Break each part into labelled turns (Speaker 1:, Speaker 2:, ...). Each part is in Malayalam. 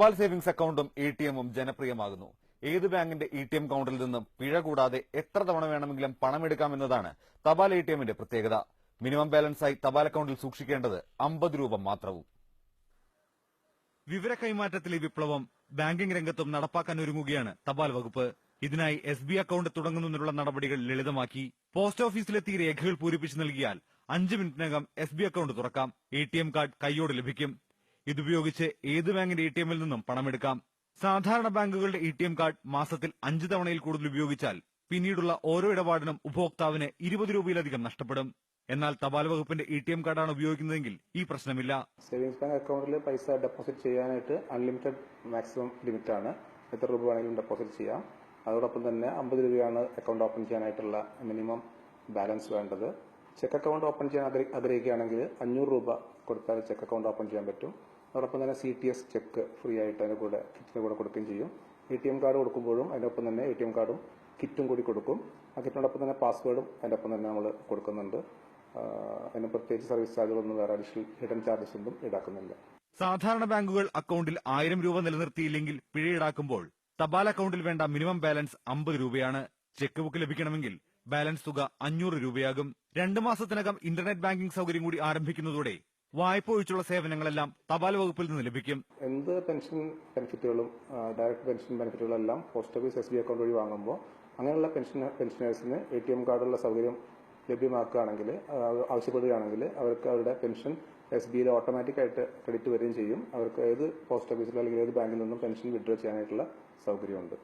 Speaker 1: തപാൽ സേവിംഗ്സ് അക്കൌണ്ടും എ ടി എമ്മും ജനപ്രിയമാകുന്നു. ഏത് ബാങ്കിന്റെ ഇ ടി എം കൌണ്ടറിൽ നിന്നും പിഴ കൂടാതെ എത്ര തവണ വേണമെങ്കിലും പണമെടുക്കാമെന്നതാണ് തപാൽ എ ടി എമ്മിന്റെ പ്രത്യേകത. മിനിമം ബാലൻസായി തപാൽ അക്കൌണ്ടിൽ സൂക്ഷിക്കേണ്ടത് അമ്പത് രൂപ മാത്രവും. വിവര കൈമാറ്റത്തിലെ വിപ്ലവം ബാങ്കിംഗ് രംഗത്തും നടപ്പാക്കാൻ ഒരുങ്ങുകയാണ് തപാൽ വകുപ്പ്. ഇതിനായി എസ് ബി അക്കൌണ്ട് തുടങ്ങുന്നതിനുള്ള നടപടികൾ ലളിതമാക്കി. പോസ്റ്റ് ഓഫീസിലെത്തി രേഖകൾ പൂരിപ്പിച്ചു നൽകിയാൽ അഞ്ച് മിനിറ്റിനകം എസ് ബി അക്കൌണ്ട് തുറക്കാം. എ ടി എം കാർഡ് കൈയോട് ലഭിക്കും. ഇതുപയോഗിച്ച് ഏത് ബാങ്കിന്റെ എ ടി എമ്മിൽ നിന്നും പണമെടുക്കാം സാധാരണ ബാങ്കുകളുടെ എ ടി എം കാർഡ് മാസത്തിൽ അഞ്ച് തവണയിൽ കൂടുതൽ ഉപയോഗിച്ചാൽ പിന്നീടുള്ള ഓരോ ഇടപാടിനും ഉപഭോക്താവിന് ഇരുപത് രൂപയിലധികം നഷ്ടപ്പെടും. എന്നാൽ തപാൽ വകുപ്പിന്റെ എ ടി എം കാർഡാണ് ഉപയോഗിക്കുന്നതെങ്കിൽ ഈ പ്രശ്നമില്ല.
Speaker 2: സേവിംഗ്സ് ബാങ്ക് അക്കൗണ്ടിൽ പൈസ ഡെപ്പോസിറ്റ് ചെയ്യാനായിട്ട് അൺലിമിറ്റഡ് മാക്സിമം ലിമിറ്റ് ആണ്. എത്ര രൂപ വേണമെങ്കിലും ഡെപ്പോസിറ്റ് ചെയ്യാം. അതോടൊപ്പം തന്നെ അമ്പത് രൂപയാണ് അക്കൗണ്ട് ഓപ്പൺ ചെയ്യാനായിട്ടുള്ള മിനിമം ബാലൻസ് വേണ്ടത്. ചെക്ക് അക്കൗണ്ട് ഓപ്പൺ ചെയ്യാൻ ആഗ്ര- ആഗ്രഹിക്കുകയാണെങ്കിൽ അഞ്ഞൂറ് രൂപ കൊടുത്താൽ ചെക്ക് അക്കൗണ്ട് ഓപ്പൺ ചെയ്യാൻ പറ്റും. അതോടൊപ്പം തന്നെ C T S check free ആയിട്ട് അതിന്റെ കൂടെ കിറ്റിന്റെ കൂടെ കൊടുക്കുകയും ചെയ്യും. എ ടി എം കാർഡ് കൊടുക്കുമ്പോഴും അതിനൊപ്പം തന്നെ എ ടി എം കാർഡും കിറ്റും കൂടി കൊടുക്കും. ആ കിറ്റിനോടൊപ്പം തന്നെ പാസ്വേഡും അതിന്റെ ഒപ്പം തന്നെ നമ്മൾ കൊടുക്കുന്നുണ്ട്. അതിന് പ്രത്യേകിച്ച് സർവീസ് ചാർജുകളൊന്നും വേറെ അഡീഷണൽ ഹിഡൻ ചാർജസ് ഒന്നും ഈടാക്കുന്നില്ല.
Speaker 1: സാധാരണ ബാങ്കുകൾ അക്കൗണ്ടിൽ ആയിരം രൂപ നിലനിർത്തിയില്ലെങ്കിൽ പിഴ ഈടാക്കുമ്പോൾ തപാൽ അക്കൗണ്ടിൽ വേണ്ട മിനിമം ബാലൻസ് അമ്പത് രൂപയാണ്. ചെക്ക് ബുക്ക് ലഭിക്കണമെങ്കിൽ ബാലൻസ് തുക അഞ്ഞൂറ് രൂപയാകും. രണ്ടു മാസത്തിനകം ഇന്റർനെറ്റ് ബാങ്കിംഗ് സൗകര്യം കൂടി ആരംഭിക്കുന്നതോടെ വായ്പ ഒഴിച്ചുള്ള സേവനങ്ങളെല്ലാം തപാൽ വകുപ്പിൽ നിന്ന് ലഭിക്കും.
Speaker 2: എന്ത് പെൻഷൻ ബെനിഫിറ്റുകളും ഡയറക്ട് പെൻഷൻ ബെനിഫിറ്റുകളും എല്ലാം post office S B account വഴി വാങ്ങുമ്പോൾ അങ്ങനെയുള്ള പെൻഷൻ പെൻഷനേഴ്സിന് എ ടി എം കാർഡുള്ള സൗകര്യം ലഭ്യമാക്കുകയാണെങ്കിൽ ആവശ്യപ്പെടുകയാണെങ്കിൽ അവർക്ക് അവരുടെ പെൻഷൻ എസ് ബിയിൽ ഓട്ടോമാറ്റിക്കായിട്ട് ക്രെഡിറ്റ് വരികയും ചെയ്യും. അവർക്ക് ഏത് പോസ്റ്റ് ഓഫീസിലോ അല്ലെങ്കിൽ ഏത് ബാങ്കിൽ നിന്നും പെൻഷൻ വിഡ്രോ ചെയ്യാനായിട്ടുള്ള സൗകര്യമുണ്ട്.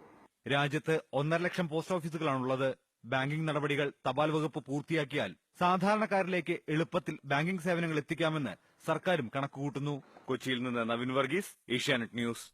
Speaker 1: രാജ്യത്ത് ഒന്നര ലക്ഷം പോസ്റ്റ് ഓഫീസുകളാണുള്ളത്. ബാങ്കിംഗ് നടപടികൾ തപാൽ വകുപ്പ് പൂർത്തിയാക്കിയാൽ സാധാരണക്കാരിലേക്ക് എളുപ്പത്തിൽ ബാങ്കിംഗ് സേവനങ്ങൾ എത്തിക്കാമെന്ന് സർക്കാരും കണക്കുകൂട്ടുന്നു. കൊച്ചിയിൽ നിന്ന് നവീൻ വർഗീസ് ഏഷ്യാനെറ്റ് ന്യൂസ്.